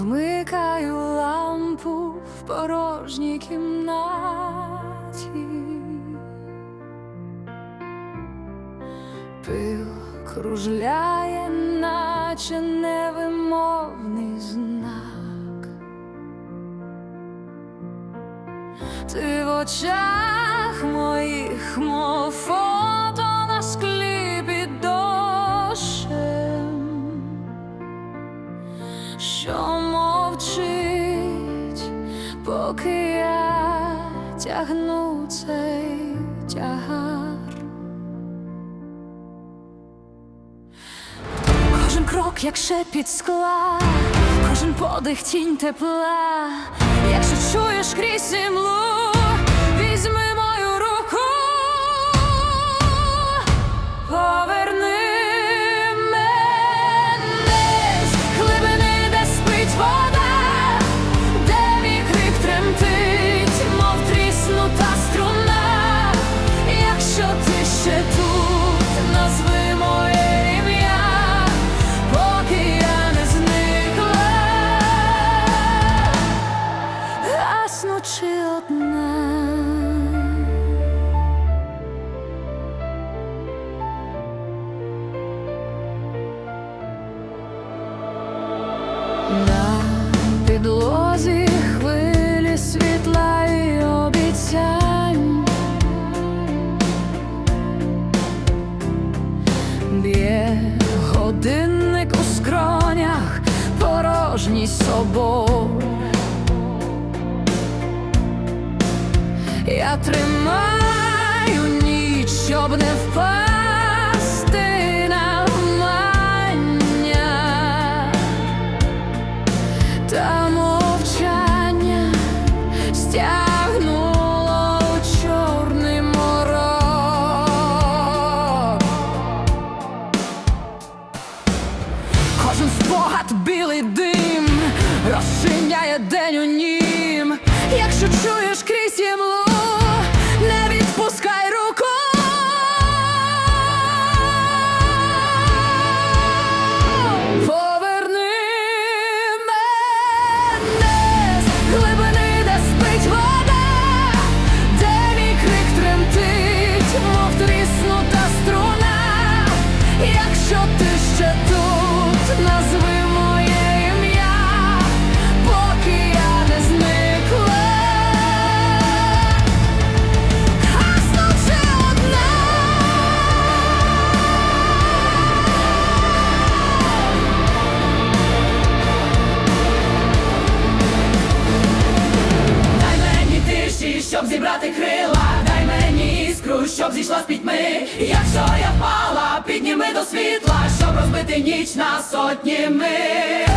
вмикаю лампу в порожній кімнаті. Пил кружляє, наче невимовний знак. Ти в очах моїх, мов фото що мовчить, поки я тягну цей тягар. Кожен крок, як шепіт скла, кожен подих тінь тепла, якщо чуєш крізь імлу, візьми собор. Я тримаю ніч, щоб не впасти на мання та мовчання стягнуло чорний морок. Кожен спогад білий дим розчиняє день у нім. Якщо чуєш зійшла з пітьми. Якщо я впала, підніми до світла, щоб розбити ніч на сотні миль.